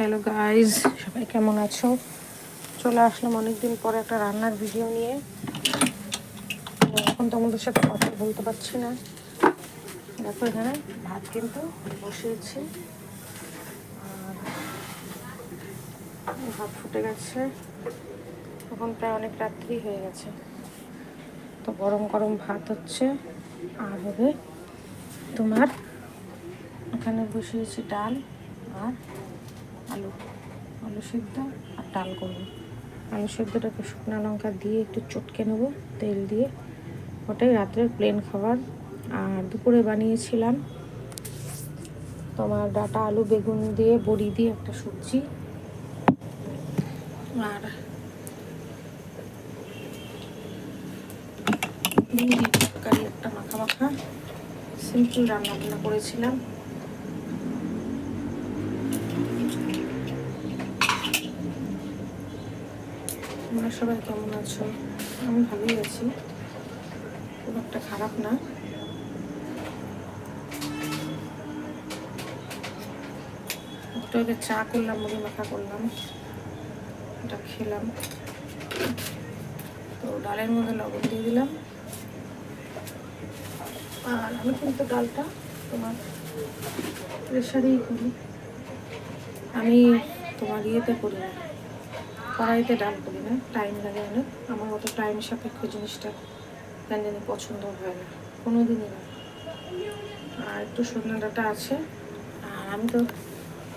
Hello guys সবাই কেমন আছো? চলে আসলাম অনেকদিন পরে একটা রান্নার ভিডিও নিয়ে। এখন তোমাদের সাথে কথা বলতে পারছি না। দেখো এখানে ভাত কিন্তু বসিয়েছি। আর ভাত ফুটে গেছে। এখন প্রায় অনেক রাত্রি হয়ে গেছে। তো গরম গরম ভাত হচ্ছে। আর হবে তোমার এখানে বসিয়েছি ডাল আর আলু আলু সিদ্ধ আর ডাল করব। আলু সিদ্ধটাকে শুকনো লঙ্কা দিয়ে একটু চটকে নেব, তেল দিয়ে। ওটাই রাত্রের প্লেন খাবার। আর দুপুরে বানিয়েছিলাম তোমার ডাটা আলু, বেগুন দিয়ে, বড়ি দিয়ে একটা সবজি। আর একটা মাখা মাখা সিম্পল রান্না বান্না করেছিলাম। তোমরা সবাই কেমন আছো? আমি ভালোই আছি। খুব একটা খারাপ না। চা করলাম, মুড়ি মাখা করলাম। এটা খেলাম। তো ডালের মধ্যে লবণ দিয়ে দিলাম। আর আমি কিন্তু ডালটা তোমার প্রেশারেই করি। আমি তোমার ইয়েতে করি না। কড়াইতে ডাল করি না টাইম লাগে অনেক। আমার অত টাইম সাপেক্ষ জিনিসটা কেন জানি পছন্দ হয় না কোনো দিনই না। আর একটু সজনা ডাটা আছে, আর আমি তো,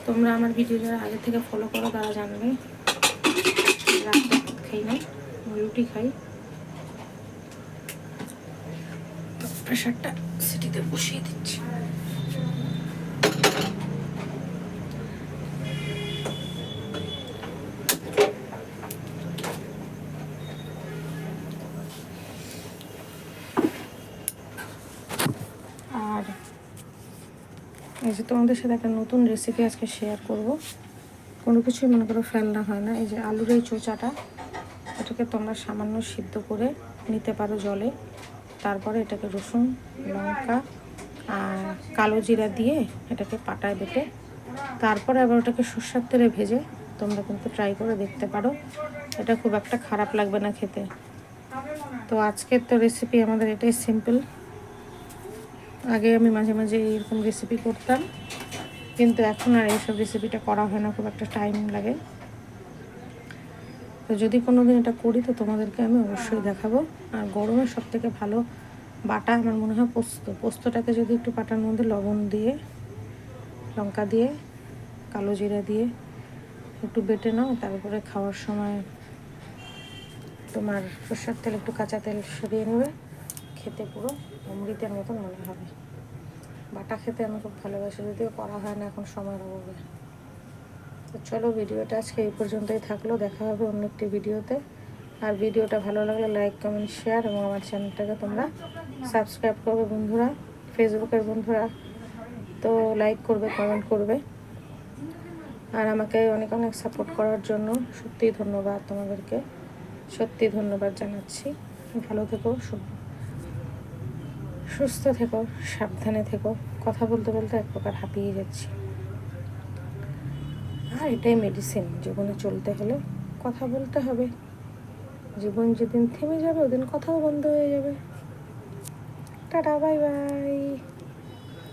তোমরা আমার ভিডিও যারা আগে থেকে ফলো করো, তারা জানবে। খাই না রুটি খাই। প্রেশারটা সিটিতে বসিয়ে দিচ্ছি আর এই যে তোমাদের সাথে একটা নতুন রেসিপি আজকে শেয়ার করব। কোনো কিছুই মনে করো ফেলনা হয় না। এই যে আলুর এই চোচাটা, এটাকে তোমরা সামান্য সিদ্ধ করে নিতে পারো জলে। তারপরে এটাকে রসুন, লঙ্কা আর কালো জিরা দিয়ে এটাকে পাটায় বেটে, তারপরে আবার ওটাকে সর্ষার তেলে ভেজে তোমরা কিন্তু ট্রাই করে দেখতে পারো। এটা খুব একটা খারাপ লাগবে না খেতে। তো আজকের তো রেসিপি আমাদের এটাই সিম্পল আগে আমি মাঝে মাঝে এরকম রেসিপি করতাম, কিন্তু এখন আর এইসব রেসিপিটা করা হয় না, খুব একটা টাইম লাগে। তো যদি কোনো দিন এটা করি, তো তোমাদেরকে আমি অবশ্যই দেখাবো। আর গরমে সব থেকে ভালো বাটা আমার মনে হয় পোস্ত। পোস্তটাকে যদি একটু পাটার মধ্যে লবণ দিয়ে, লঙ্কা দিয়ে, কালো জিরা দিয়ে একটু বেটে নাও, তারপরে খাওয়ার সময় তোমার সর্ষার তেল, একটু কাঁচা তেল সরিয়ে নেবে। খেতে পুরো অমৃতের মতন মনে হবে। বাটা খেতে আমি খুব ভালোবাসি, যদিও করা হয় না এখন সময়ের অভাবে। তো চলো ভিডিওটা আজকে এই পর্যন্তই থাকল, দেখা হবে অন্য একটি ভিডিওতে। আর ভিডিওটা ভালো লাগলে লাইক কমেন্ট শেয়ার এবং আমার চ্যানেলটাকে তোমরা সাবস্ক্রাইব করবে বন্ধুরা, ফেসবুকের বন্ধুরা। তো লাইক করবে কমেন্ট করবে। আর আমাকে অনেক অনেক সাপোর্ট করার জন্য সত্যিই ধন্যবাদ তোমাদেরকে। সত্যি ধন্যবাদ জানাচ্ছি। ভালো থেকো সু- সুস্থ থেকো, সাবধানে থেকো। কথা বলতে বলতে এক প্রকার হাঁপিয়ে যাচ্ছি। আর এটাই মেডিসিন জীবনে চলতে হলে কথা বলতে হবে। জীবন যেদিন থেমে যাবে, ওদিন কথাও বন্ধ হয়ে যাবে। Tata bye bye